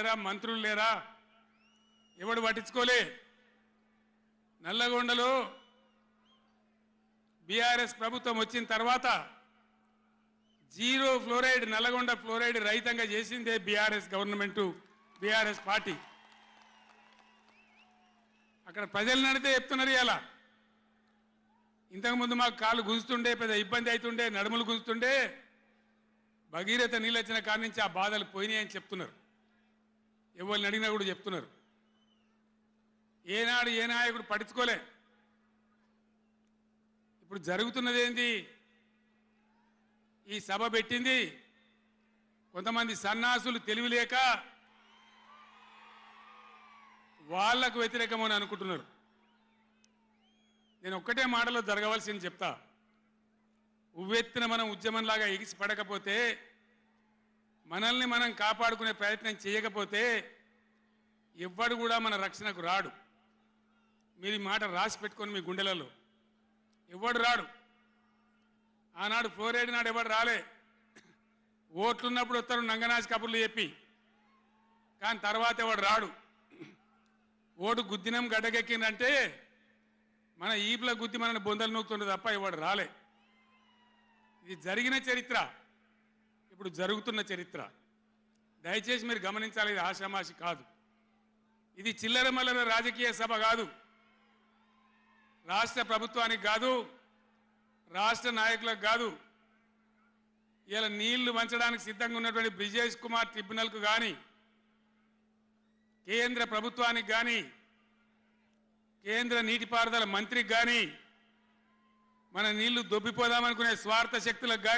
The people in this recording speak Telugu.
లేరా? మంత్రులు లేరా? ఎవడు పట్టించుకోలే? నల్లగొండలో బీఆర్ఎస్ ప్రభుత్వం వచ్చిన తర్వాత జీరో ఫ్లోరైడ్ నల్లగొండ ఫ్లోరైడ్ రహితంగా చేసిందే బీఆర్ఎస్ గవర్నమెంట్ బీఆర్ఎస్ పార్టీ. అక్కడ ప్రజలు నడితే చెప్తున్నారు ఇలా ఇంతకుముందు మాకు కాళ్ళు గుంజుతుండే పెద్ద ఇబ్బంది అవుతుండే నడుములు గుంజుతుండే. భగీరథ నీళ్ళు వచ్చిన కాడి నుంచి ఆ బాధలు పోయినాయని చెప్తున్నారు. ఎవరిని అడిగినా కూడా చెప్తున్నారు. ఏనాడు ఏ నాయకుడు పట్టించుకోలే. ఇప్పుడు జరుగుతున్నది ఏంది ఈ సభ పెట్టింది కొంతమంది సన్నాసులు తెలివిలేక వాళ్ళకు వ్యతిరేకమని అనుకుంటున్నారు. నేను ఒక్కటే మాటలో జరగవలసింది చెప్తా. ఉవ్వెత్తిన మనం ఉద్యమంలాగా ఎగిసి పడకపోతే మనల్ని మనం కాపాడుకునే ప్రయత్నం చేయకపోతే ఎవ్వడు కూడా మన రక్షణకు రాడు. మీరు ఈ మాట రాసి పెట్టుకొని మీ గుండెలలో. ఎవడు రాడు. ఆనాడు ఫ్లోరైడ్ నాడు ఎవడు రాలే. ఓట్లున్నప్పుడు వస్తారు నంగనాజ్ కబుర్లు చెప్పి. కానీ తర్వాత ఎవడు రాడు? ఓటు గుద్దినం గడ్డకెక్కిందంటే మన ఈపుల గుద్ది మనల్ని బొందలు నూకుతుండే తప్ప ఎవడు రాలే. ఇది జరిగిన చరిత్ర. ఇప్పుడు జరుగుతున్న చరిత్ర. దయచేసి మీరు గమనించాలి ఇది ఆషామాషి కాదు. ఇది చిల్లర మల్లర రాజకీయ సభ కాదు. రాష్ట్ర ప్రభుత్వానికి కాదు రాష్ట్ర నాయకులకు కాదు. ఇలా నీళ్ళు వంచడానికి సిద్ధంగా ఉన్నటువంటి బ్రిజేష్ కుమార్ ట్రిబ్యునల్కు కానీ కేంద్ర ప్రభుత్వానికి కానీ కేంద్ర నీటిపారుదల మంత్రికి కానీ మన నీళ్ళు దొబ్బిపోదామనుకునే స్వార్థ శక్తులకు కానీ